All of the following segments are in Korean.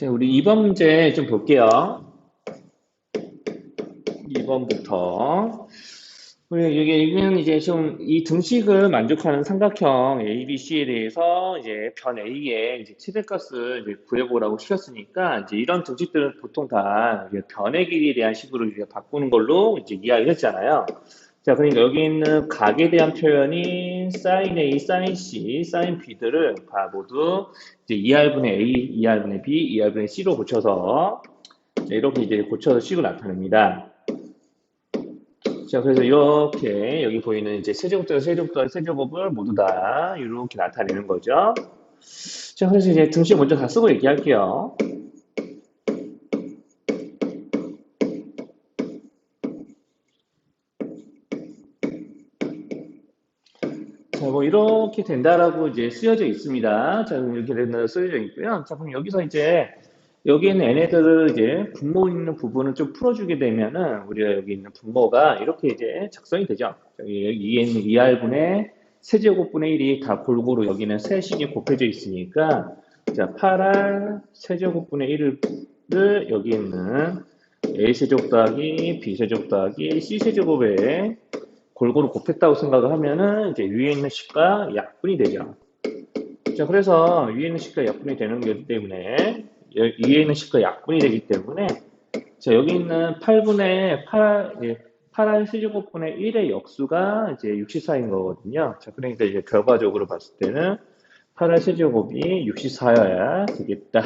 자, 우리 2번 문제 좀 볼게요. 2번부터. 우리 여기는 이제 좀 이 등식을 만족하는 삼각형 ABC에 대해서 이제 변 A의 이제 최대값을 이제 구해보라고 시켰으니까 이제 이런 등식들은 보통 다 변의 길이에 대한 식으로 이제 바꾸는 걸로 이제 이야기를 했잖아요. 자, 그러니까 여기 있는 각에 대한 표현이 sin A, sin C, sin B들을 다 모두 이제 2R분의 A, 2R분의 B, 2R분의 C로 고쳐서 이렇게 이제 고쳐서 식을 나타냅니다. 자, 그래서 이렇게 여기 보이는 이제 세제곱과 세제곱과 세제곱을 모두 다 이렇게 나타내는 거죠. 자, 그래서 이제 등식 먼저 다 쓰고 얘기할게요. 이렇게 된다라고 이제 쓰여져 있습니다. 자, 이렇게 된다 쓰여져 있고요. 자, 그럼 여기서 이제 여기 있는 얘네들을 이제 분모 있는 부분을 좀 풀어주게 되면은 우리가 여기 있는 분모가 이렇게 이제 작성이 되죠. 여기 위에 있는 2R분의 세제곱분의 1이 다 골고루 여기는 세식이 곱해져 있으니까 자 8R 세제곱분의 1을 여기 있는 A세제곱 더하기 B세제곱 더하기 C세제곱에 골고루 곱했다고 생각을 하면은 이제 위에 있는 식과 약분이 되죠. 자 그래서 위에 있는 식과 약분이 되는 거기 때문에 위에 있는 식과 약분이 되기 때문에 자 여기 있는 8분의 8, 예, 8할 세제곱분의 1의 역수가 이제 64인 거거든요. 자 그러니까 이제 결과적으로 봤을 때는 8할 세제곱이 64여야 되겠다.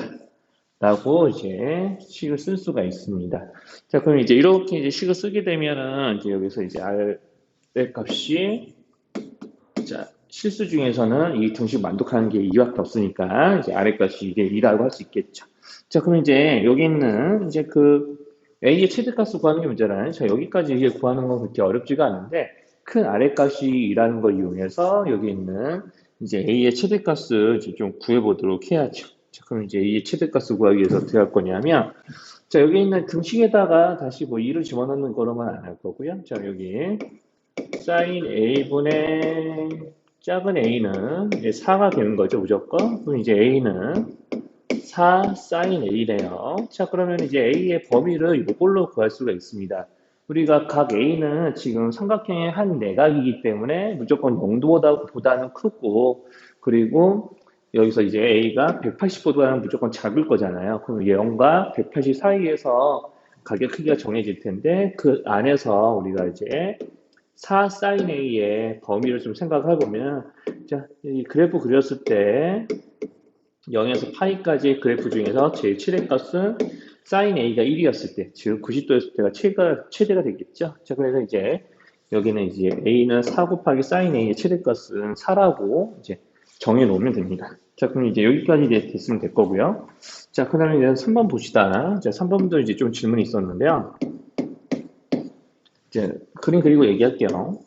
라고 이제 식을 쓸 수가 있습니다. 자, 그럼 이제 이렇게 이제 식을 쓰게 되면은 이제 여기서 이제 R 의 값이 자, 실수 중에서는 이 등식 만족하는 게 2밖에 없으니까 이제 아래 값이 이게 2라고 할 수 있겠죠. 자, 그럼 이제 여기 있는 이제 그 A의 최대값을 구하는 게 문제라는 자, 여기까지 이게 구하는 건 그렇게 어렵지가 않은데 큰 아래 값이 2라는 걸 이용해서 여기 있는 이제 A의 최대값을 좀 구해 보도록 해야죠. 자, 그럼 이제 A의 최대값을 구하기 위해서 어떻게 할 거냐면 자, 여기 있는 등식에다가 다시 뭐 2를 집어넣는 거로만 안 할 거고요. 자, 여기 sin a분의 작은 a는 4가 되는 거죠, 무조건. 그럼 이제 a는 4 sin a래요. 자, 그러면 이제 a의 범위를 이걸로 구할 수가 있습니다. 우리가 각 a는 지금 삼각형의 한 내각이기 때문에 무조건 0도보다는 크고 그리고 여기서 이제 a가 180보다는 무조건 작을 거잖아요. 그럼 0과 180 사이에서 가격 크기가 정해질 텐데 그 안에서 우리가 이제 4 sin A의 범위를 좀 생각을 해보면 자, 이 그래프 그렸을 때 0에서 파이까지의 그래프 중에서 제일 최대값은 sin A가 1이었을 때, 즉 90도였을 때가 최가, 최대가 되겠죠. 자, 그래서 이제 여기는 이제 A는 4 곱하기 sin A의 최대 값은 4라고 이제 정해 놓으면 됩니다. 자, 그럼 이제 여기까지 됐으면 될 거고요. 자, 그 다음에 이제 3번 봅시다. 자, 3번도 이제 좀 질문이 있었는데요. 이제 그림 그리고 얘기할게요.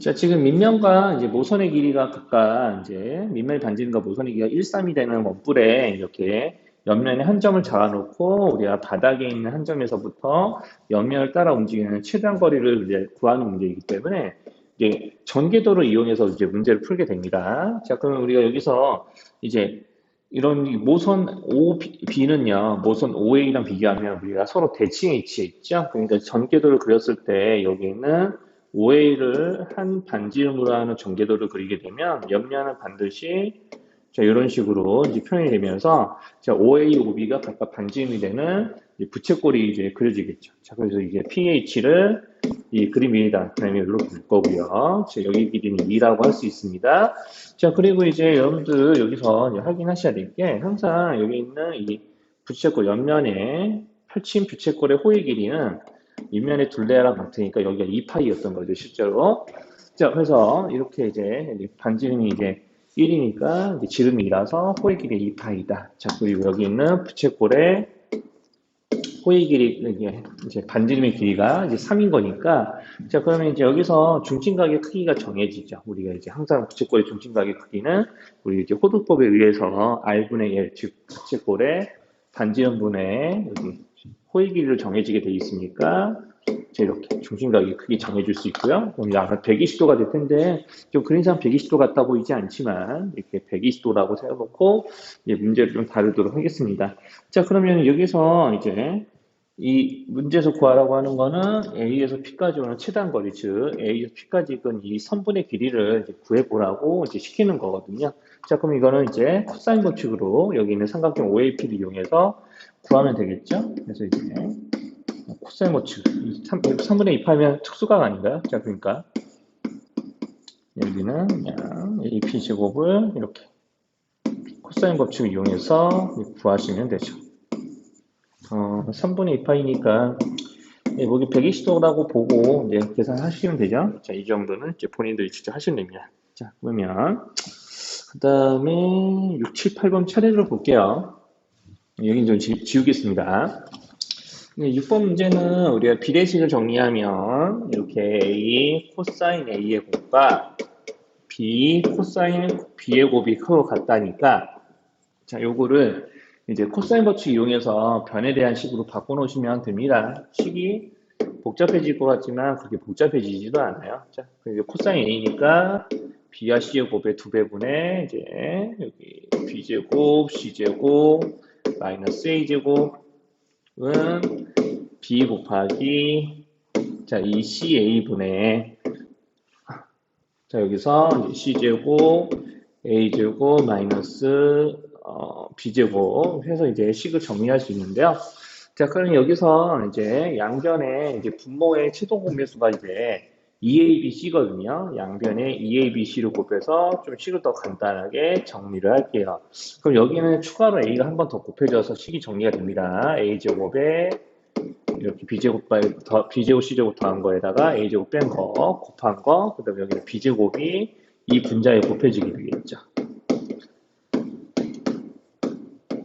자, 지금 밑면과 이제 모선의 길이가 각각 이제 밑면의 반지름과 모선의 길이가 1, 3이 되는 원뿔에 이렇게 옆면에 한 점을 잡아놓고 우리가 바닥에 있는 한 점에서부터 옆면을 따라 움직이는 최단 거리를 이제 구하는 문제이기 때문에 이제 전개도를 이용해서 이제 문제를 풀게 됩니다. 자, 그러면 우리가 여기서 이제 이런 모선 OB는요, 모선 OA랑 비교하면 우리가 서로 대칭에 위치해 있죠. 그러니까 전개도를 그렸을 때 여기는 OA를 한 반지름으로 하는 전개도를 그리게 되면 옆면은 반드시 자, 이런 식으로 이제 표현이 되면서 자, OA, OB가 각각 반지름이 되는 부채꼴이 이제 그려지겠죠. 자, 그래서 이제 pH를 이 그림 위에 나타내면 이렇게 될 거고요. 자, 여기 길이는 2라고 할 수 있습니다. 자, 그리고 이제 여러분들 여기서 확인하셔야 될 게 항상 여기 있는 이 부채꼴 옆면에 펼친 부채꼴의 호의 길이는 밑면의 둘레랑 같으니까 여기가 2파이였던 거죠, 실제로. 자, 그래서 이렇게 이제 반지름이 이제 1이니까 이제 지름이 2라서 호의 길이 2파이다. 자, 그리고 여기 있는 부채꼴의 호의 길이, 이제 반지름의 길이가 이제 3인 거니까, 자, 그러면 이제 여기서 중심각의 크기가 정해지죠. 우리가 이제 항상 부채꼴의 중심각의 크기는 우리 이제 호두법에 의해서 R분의 1, 즉, 부채꼴의 반지름분의 호의 길이를 정해지게 되어 있으니까, 자, 이렇게 중심각이 크게 정해줄 수 있고요. 그럼 약간 120도가 될 텐데, 좀 그림상 120도 같다 보이지 않지만, 이렇게 120도라고 세워놓고, 이제 문제를 좀 다루도록 하겠습니다. 자, 그러면 여기서 이제, 이 문제에서 구하라고 하는 거는 A에서 P까지 오는 최단 거리, 즉 A에서 P까지 있건 이 선분의 길이를 구해보라고 이제 시키는 거거든요. 자, 그럼 이거는 이제 코사인 법칙으로 여기 있는 삼각형 OAP를 이용해서 구하면 되겠죠? 그래서 이제 코사인 법칙, 3, 3분의 2 파면 특수각 아닌가요? 자, 그러니까 여기는 그냥 AP 제곱을 이렇게 코사인 법칙을 이용해서 구하시면 되죠. 어, 3분의 2파이니까 예, 여기 120도라고 보고 이제 계산하시면 되죠. 자, 이 정도는 이제 본인들이 직접 하시면 됩니다. 자, 그러면 그 다음에 6, 7, 8번 차례로 볼게요. 여기 좀 지, 지우겠습니다. 네, 6번 문제는 우리가 비례식을 정리하면 이렇게 A 코사인 A의 곱과 B 코사인 B의 곱이 크고 같다니까 자, 요거를 이제 코사인 법칙 이용해서 변에 대한 식으로 바꿔놓으시면 됩니다. 식이 복잡해질 것 같지만 그렇게 복잡해지지도 않아요. 자, 그리고 코사인 A니까 B와 C의 곱의 두 배분의 이제 여기 B제곱, C제곱, 마이너스 A제곱 은 B 곱하기 자, 이 CA분의 자, 여기서 C제곱, A제곱, 마이너스 어, B제곱 해서 이제 식을 정리할 수 있는데요. 자, 그럼 여기서 이제 양변의 이제 분모의 최종 공배수가 이제 2ABC거든요. 양변에 2ABC를 곱해서 좀 식을 더 간단하게 정리를 할게요. 그럼 여기는 추가로 A가 한 번 더 곱해져서 식이 정리가 됩니다. A제곱에 이렇게 B제곱, 더, B제곱, C제곱 더한 거에다가 A제곱 뺀 거, 곱한 거, 그 다음에 여기는 B제곱이 이 분자에 곱해지게 되겠죠.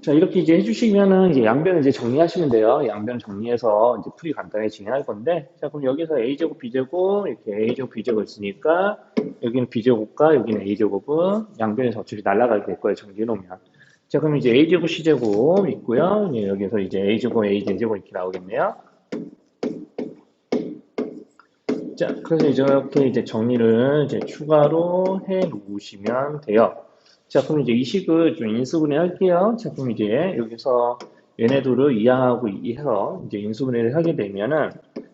자, 이렇게 이제 해주시면은 이제 양변을 이제 정리하시면 돼요. 양변 정리해서 이제 풀이 간단히 진행할 건데, 자, 그럼 여기서 A제곱, B제곱, 이렇게 A제곱, B제곱 있으니까, 여기는 B제곱과 여기는 A제곱은 양변에서 어차피 날아가게 될 거예요. 정리해 놓으면. 자, 그럼 이제 A제곱, C제곱 있고요. 예, 여기서 이제 A제곱, A제곱 이렇게 나오겠네요. 자, 그래서 이렇게 이제 정리를 이제 추가로 해 놓으시면 돼요. 자, 그럼 이제 이 식을 좀 인수분해 할게요. 자, 그럼 이제 여기서 얘네들을 이항하고 이해서 이제 인수분해를 하게 되면은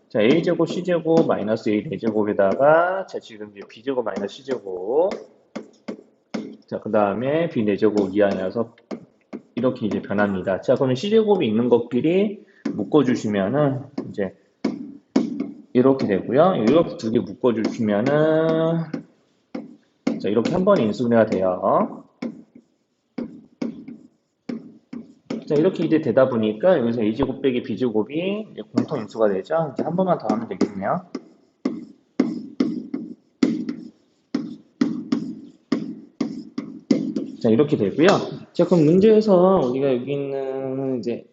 자, a제곱 c제곱 마이너스 a 4제곱에다가 자, 지금 이제 b제곱 마이너스 c제곱 자, 그 다음에 b 4제곱 이항해서 이렇게 이제 변합니다. 자, 그러면 c제곱이 있는 것끼리 묶어주시면은 이제 이렇게 되고요. 이렇게 두 개 묶어주시면은 자, 이렇게 한 번에 인수분해가 돼요. 자, 이렇게 이제 되다 보니까 여기서 A제곱 빼기 B제곱이 공통 인수가 되죠. 이제 한 번만 더 하면 되겠네요. 자, 이렇게 되고요. 자, 그럼 문제에서 우리가 여기 있는 이제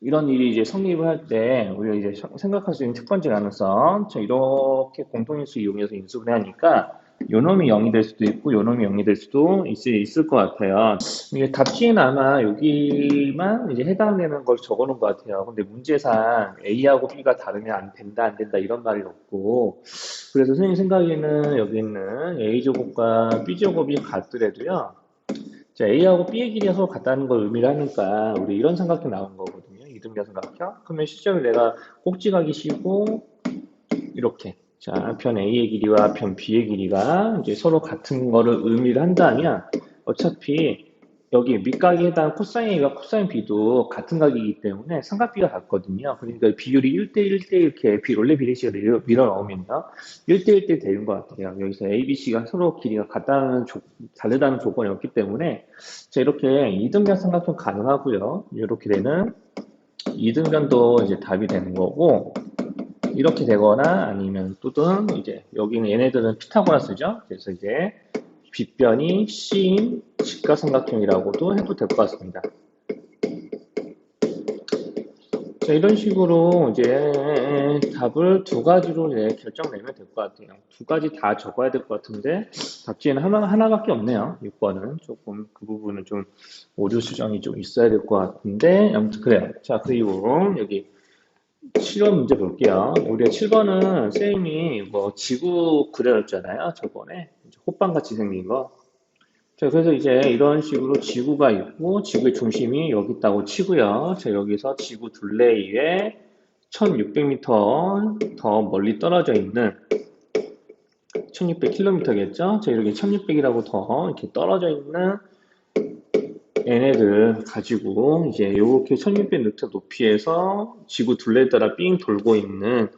이런 일이 이제 성립을 할 때 우리가 이제 생각할 수 있는 첫 번째 가능성, 자, 이렇게 공통인수 이용해서 인수분해 하니까 요 놈이 0이 될 수도 있고 요 놈이 0이 될 수도 있을, 있을 것 같아요. 이게 답지에는 아마 여기만 이제 해당되는 걸 적어 놓은 것 같아요. 근데 문제상 A하고 B가 다르면 안 된다 안 된다 이런 말이 없고 그래서 선생님 생각에는 여기 있는 A제곱과 B제곱이 같더라도요. 자, A하고 B의 길이가 서로 같다는 걸 의미를 하니까 우리 이런 삼각형 나온 거거든요. 이등변 삼각형. 그러면 실제로 내가 꼭지각이 시고 이렇게 자, 편 A의 길이와 편 B의 길이가 이제 서로 같은 거를 의미를 한다면 어차피 여기 밑각에 해당 코사인 A가 코사인 B도 같은 각이기 때문에 삼각비가 같거든요. 그러니까 비율이 1대1대 이렇게 비, 원래 비례식을 밀어 넣으면요. 1대1대 되는 것 같아요. 여기서 A, B, C가 서로 길이가 같다는 조, 다르다는 조건이 없기 때문에 자, 이렇게 이등변 삼각형 가능하고요. 이렇게 되는 이등변도 이제 답이 되는 거고 이렇게 되거나 아니면 또는 이제 여기는 얘네들은 피타고라스죠. 그래서 이제 빗변이 C인 직가삼각형이라고도 해도 될 것 같습니다. 자, 이런 식으로 이제 답을 두 가지로 이제 결정 내면 될 것 같아요. 두 가지 다 적어야 될 것 같은데 답지에는 하나, 하나밖에 없네요. 6번은 조금 그 부분은 좀 오류 수정이 좀 있어야 될 것 같은데 아무튼 그래요. 자, 그리고 여기 7번 문제 볼게요. 우리가 7번은 쌤이 뭐 지구 그려줬잖아요. 저번에 호빵같이 생긴 거. 자, 그래서 이제 이런 식으로 지구가 있고 지구의 중심이 여기 있다고 치고요. 자, 여기서 지구 둘레에 1600m 더 멀리 떨어져 있는 1600km겠죠? 자, 이렇게 1600이라고 더 이렇게 떨어져 있는 얘네들 가지고 이제 이렇게 1600m 높이에서 지구 둘레 따라 삥 돌고 있는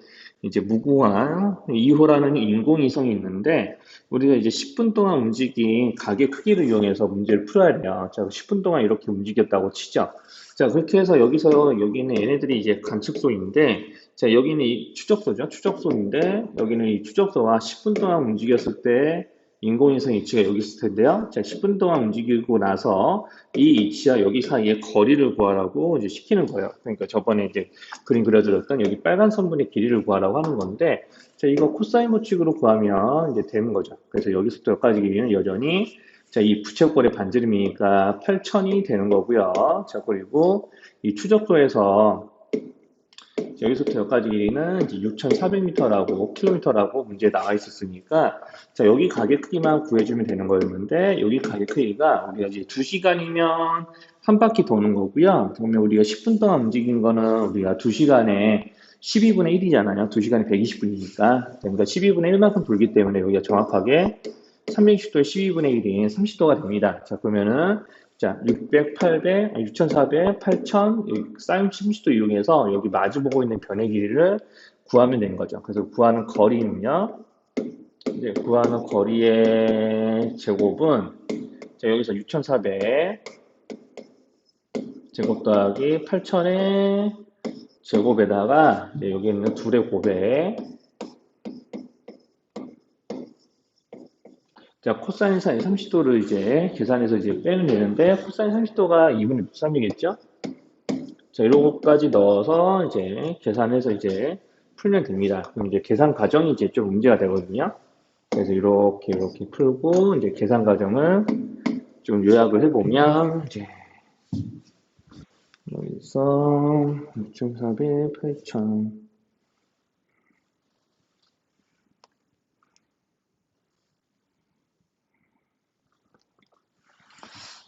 이제 무궁화 2호라는 인공위성이 있는데 우리가 이제 10분 동안 움직인 가게 크기를 이용해서 문제를 풀어야 돼요. 자, 10분 동안 이렇게 움직였다고 치죠. 자, 그렇게 해서 여기서 여기는 얘네들이 이제 관측소인데 자, 여기는 이 추적소죠. 추적소인데 여기는 이 추적소와 10분 동안 움직였을 때 인공위성 위치가 여기 있을 텐데요. 자, 10분 동안 움직이고 나서 이 위치와 여기 사이에 거리를 구하라고 이제 시키는 거예요. 그러니까 저번에 이제 그림 그려드렸던 여기 빨간 선분의 길이를 구하라고 하는 건데, 자, 이거 코사인 법칙으로 구하면 이제 되는 거죠. 그래서 여기서부터 여기까지 길이는 여전히 자, 이 부채꼴의 반지름이니까 8천이 되는 거고요. 자, 그리고 이 추적도에서 여기서부터 여기까지 길이는 이제 6,400m라고 킬로미터라고 문제에 나와 있었으니까 자 여기 가게 크기만 구해주면 되는 거였는데 여기 가게 크기가 우리가 이제 2시간이면 한 바퀴 도는 거고요. 그러면 우리가 10분 동안 움직인 거는 우리가 2시간에 12분의 1이잖아요. 2시간에 120분이니까. 그러니까 12분의 1만큼 돌기 때문에 여기가 정확하게 360도에 12분의 1인 30도가 됩니다. 자, 그러면은 자, 600, 800, 6400, 8000, 사인 30도 이용해서 여기 마주 보고 있는 변의 길이를 구하면 되는 거죠. 그래서 구하는 거리는요. 이제 구하는 거리의 제곱은 자, 여기서 6400 제곱 더하기 8000의 제곱에다가 여기 있는 둘의 곱에 자, 코사인 사인 30도를 이제 계산해서 이제 빼면 되는데, 코사인 30도가 2분의 3이겠죠? 자, 이런 것까지 넣어서 이제 계산해서 이제 풀면 됩니다. 그럼 이제 계산 과정이 이제 좀 문제가 되거든요. 그래서 이렇게 이렇게 풀고 이제 계산 과정을 좀 요약을 해보면 이제 여기서 6,400, 8,000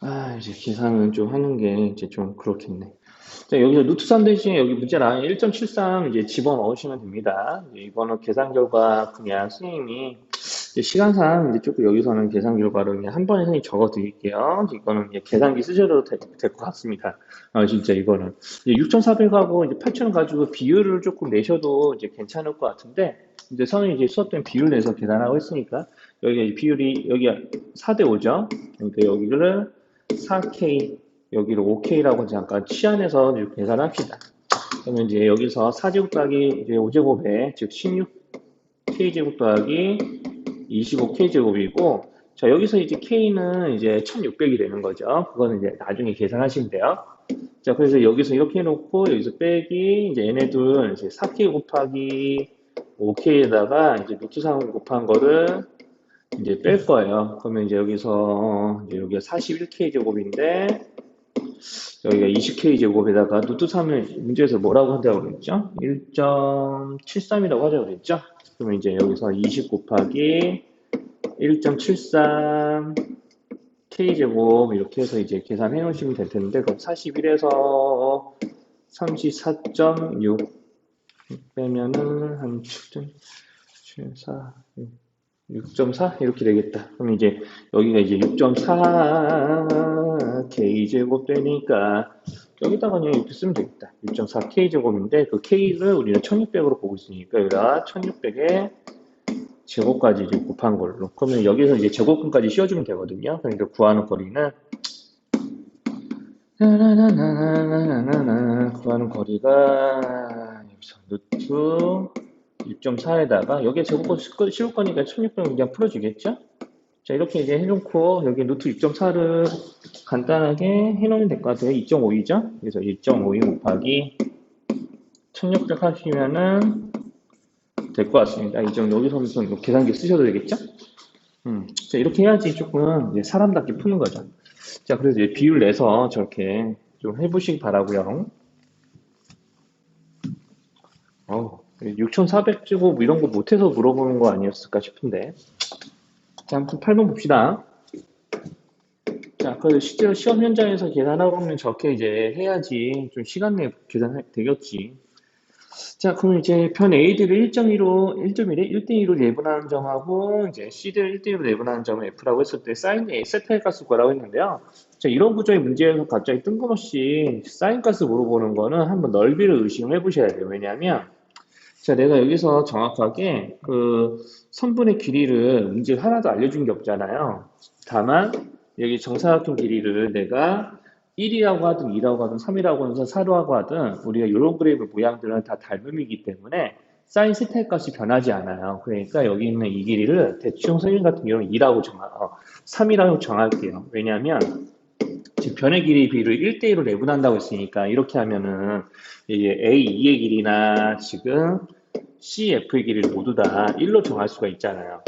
아, 이제 계산을 좀 하는 게 이제 좀 그렇겠네. 자, 여기서 루트 3 대신에 여기 문제랑 1.73 이제 집어넣으시면 됩니다. 이거는 계산 결과 그냥 선생님이 시간상 이제 조금 여기서는 계산 결과를 그냥 한 번에 선생님 적어 드릴게요. 이거는 이제 계산기 쓰셔도 될 것 같습니다. 아, 진짜 이거는. 6,400하고 이제 8,000원 가지고 비율을 조금 내셔도 이제 괜찮을 것 같은데, 이제 선생님이 이제 수업 때는 비율 내서 계산하고 있으니까, 여기 비율이, 여기가 4대 5죠? 그러니까 여기를 4K 여기를 5K라고 잠깐 치안해서 계산합시다. 그러면 이제 여기서 4제곱 더하기 이제 5제곱에 즉 16K제곱 더하기 25K제곱이고 자 여기서 이제 K는 이제 1600이 되는 거죠. 그거는 이제 나중에 계산하시면 돼요. 자 그래서 여기서 이렇게 해놓고 여기서 빼기 이제 얘네들 이제 4K 곱하기 5K에다가 이제 루트 3 곱한 거를 이제 뺄 거예요. 그러면 이제 여기서 이제 여기가 41K 제곱인데 여기가 20K 제곱에다가 루트 3을 문제에서 뭐라고 한다고 그랬죠? 1.73이라고 하자고 그랬죠? 그러면 이제 여기서 20 곱하기 1.73 K 제곱 이렇게 해서 이제 계산해 놓으시면 될 텐데 그럼 41에서 34.6 빼면은 한 7.74 6.4 이렇게 되겠다. 그럼 이제 여기가 이제 6.4 k제곱 되니까 여기다가 그냥 이렇게 쓰면 되겠다. 6.4 k제곱인데 그 k를 우리는 1600으로 보고 있으니까 여기다 1600에 제곱까지 이제 곱한 걸로. 그러면 여기서 이제 제곱근까지 씌워주면 되거든요. 그러니까 구하는 거리는 구하는 거리가 여기서 루트 6.4에다가 여기에 제곱권 씌울 거니까 1600은 그냥 풀어주겠죠? 자 이렇게 이제 해놓고 여기 루트 6.4를 간단하게 해놓으면 될 것 같아요. 2.5이죠? 그래서 2.52 곱하기 1600 하시면은 될 것 같습니다. 이 정도 여기서부터 계산기 쓰셔도 되겠죠? 음, 자 이렇게 해야지 조금 이제 사람답게 푸는 거죠. 자 그래서 이제 비율 내서 저렇게 좀 해보시기 바라고요. 어, 6,400제곱 뭐 이런 거 못해서 물어보는 거 아니었을까 싶은데. 자, 아무튼 8번 봅시다. 자, 그 실제로 시험 현장에서 계산하고 보면 저렇게 이제 해야지 좀 시간 내에 계산 되겠지. 자, 그럼 이제 변 A들을 1.2로, 1.1에 1대2로 내분하는 점하고, 이제 C들을 1대2로 내분하는 점을 F라고 했을 때, 사인 A, 세타의 값을 구하라고 했는데요. 자, 이런 구조의 문제에서 갑자기 뜬금없이 사인 값을 물어보는 거는 한번 넓이를 의심을 해보셔야 돼요. 왜냐하면, 자, 내가 여기서 정확하게 그 선분의 길이를 문제 하나도 알려준 게 없잖아요. 다만, 여기 정사각형 길이를 내가 1이라고 하든 2라고 하든 3이라고 하든 4라고 하든 우리가 이런 그래프 모양들은 다 닮음이기 때문에 사인 세타의 값이 변하지 않아요. 그러니까 여기 있는 이 길이를 대충 선생님 같은 경우는 2라고 정하, 어, 3이라고 정할게요. 왜냐하면 지금 변의 길이 비를 1대1로 내분한다고 했으니까 이렇게 하면은 이게 A2의 길이나 지금 CF의 길이를 모두 다 1로 정할 수가 있잖아요.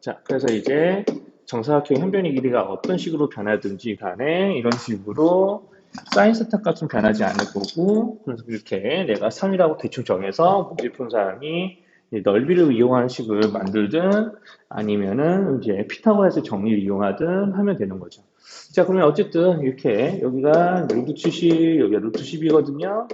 자, 그래서 이제 정사각형 현변의 길이가 어떤 식으로 변하든지 간에 이런 식으로 사인 세타 값은 변하지 않을 거고 그래서 이렇게 내가 3이라고 대충 정해서 문제 푼 사람이 넓이를 이용하는 식을 만들든 아니면은 이제 피타고라스 정리를 이용하든 하면 되는 거죠. 자 그러면 어쨌든 이렇게 여기가 루트 70 여기가 루트 10이거든요.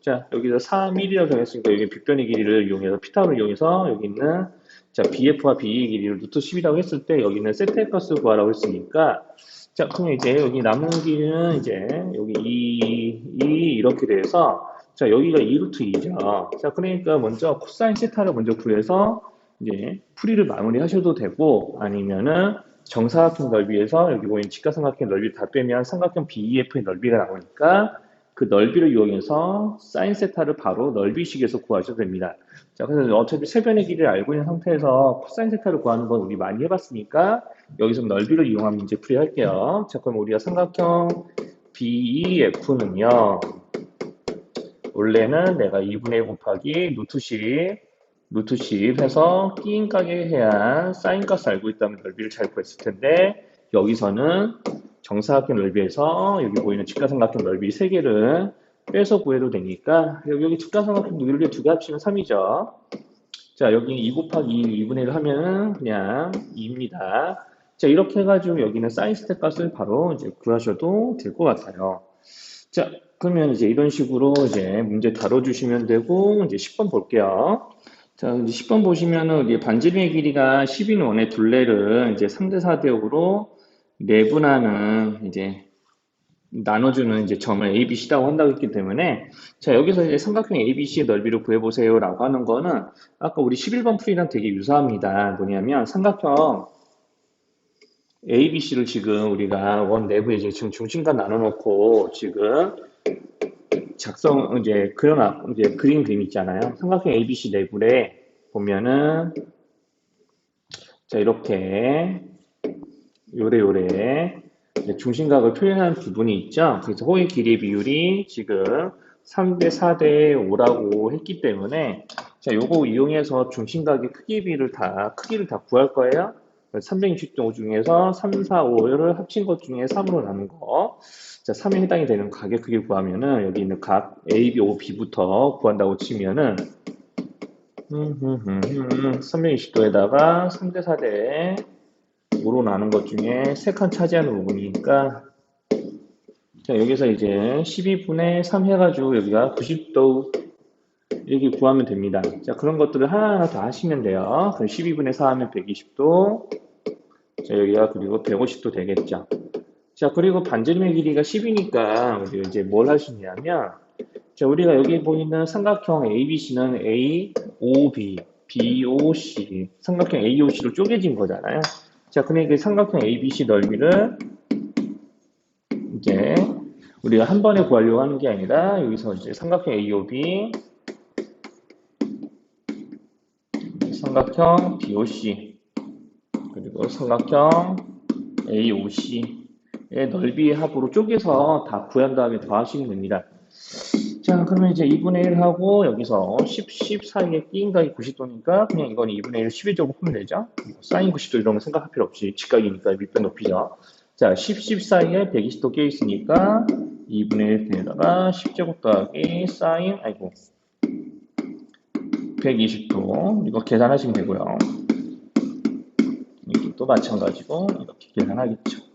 자 여기서 3, 1이라고 정했으니까 여기 빅변의 길이를 이용해서 피타고를 이용해서 여기 있는 자, BF와 BE의 길이를 루트 10이라고 했을 때 여기는 세트의 값을 구하라고 했으니까 자, 그러면 이제 여기 남은 길이는 이제 여기 2, 2 이렇게 돼서 자, 여기가 2 루트 2죠. 자, 그러니까 먼저 코사인 세타를 먼저 구해서 이제 풀이를 마무리 하셔도 되고 아니면은 정사각형 넓이에서 여기 보이는 직각삼각형 넓이 다 빼면 삼각형 BEF의 넓이가 나오니까 그 넓이를 이용해서 사인 세타를 바로 넓이식에서 구하셔도 됩니다. 자, 그래서 어차피 세변의 길이를 알고 있는 상태에서 코사인 세타를 구하는 건 우리 많이 해봤으니까 여기서 넓이를 이용한 문제 풀이 할게요. 자, 그럼 우리가 삼각형 BEF는요. 원래는 내가 2분의 1 곱하기 루트 10, 루트 10 해서 끼인 가게 해야 사인 값 알고 있다면 넓이를 잘 구했을 텐데 여기서는 정사각형 넓이에서 여기 보이는 직각삼각형 넓이 3개를 빼서 구해도 되니까 여기, 여기 직각삼각형 넓이 두 개 합치면 3이죠. 자 여기 2 곱하기 2, 2분의 1 하면은 그냥 2입니다. 자 이렇게 해가지고 여기는 사인 스텝 값을 바로 이제 구하셔도 될 것 같아요. 자 그러면 이제 이런 식으로 이제 문제 다뤄주시면 되고 이제 10번 볼게요. 자, 이제 10번 보시면은 이제 반지름의 길이가 10인 원의 둘레를 이제 3대 4대 5로 내분하는 이제 나눠주는 이제 점을 ABC라고 한다고 했기 때문에 자 여기서 이제 삼각형 ABC의 넓이를 구해보세요 라고 하는 거는 아까 우리 11번 풀이랑 되게 유사합니다. 뭐냐면 삼각형 ABC를 지금 우리가 원 내부에 지금 중심과 나눠놓고 지금 작성 이제 그려놔 이제 그림 그림 있잖아요. 삼각형 ABC 내부에 보면은 자 이렇게 요래 요래 중심각을 표현하는 부분이 있죠. 그래서 호의 길이 비율이 지금 3대 4대 5라고 했기 때문에 자 요거 이용해서 중심각의 크기 비를 다 크기를 다 구할 거예요. 360도 중에서 3, 4, 5를 합친 것 중에 3으로 나눈 거. 자, 3에 해당이 되는 가격 크기 구하면은 여기 있는 각 A, B, O, B부터 구한다고 치면은 320도에다가 3대 4대 5로 나눈 것 중에 3칸 차지하는 부분이니까 자, 여기서 이제 12분의 3 해가지고 여기가 90도 이렇게 구하면 됩니다. 자, 그런 것들을 하나하나 다 하시면 돼요. 그럼 12분의 4 하면 120도. 자, 여기가 그리고 150도 되겠죠. 자, 그리고 반지름의 길이가 10이니까 우리가 이제 뭘 있냐면 자, 우리가 여기 보이는 삼각형 ABC는 A, O, B, B, O, C 삼각형 A, O, C로 쪼개진 거잖아요. 자, 그러니까 삼각형 ABC 넓이를 이제 우리가 한 번에 구하려고 하는 게 아니라 여기서 이제 삼각형 AOB 삼각형 BOC 그리고 삼각형 AOC의 넓이의 합으로 쪼개서 다 구한 다음에 더하시면 됩니다. 자, 그러면 이제 2분의 1 하고 여기서 10, 10 사이에 끼인 각이 90도니까 그냥 이건 2분의 1 11제곱 하면 되죠. 사인 90도 이런 거 생각할 필요 없이 직각이니까 밑변 높이죠. 자, 10, 10 사이에 120도 끼어 있으니까 2분의 1에다가 10제곱 더하기 사인, 아이고, 120도 이거 계산하시면 되고요. 이것도 마찬가지고 이렇게 계산하겠죠.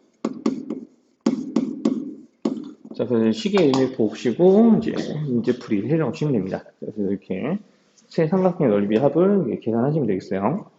자, 그래서 시계 이름을 보시고 이제 문제 풀이를 해놓으시면 됩니다. 그래서 이렇게 세 삼각형의 넓이 합을 계산하시면 되겠어요.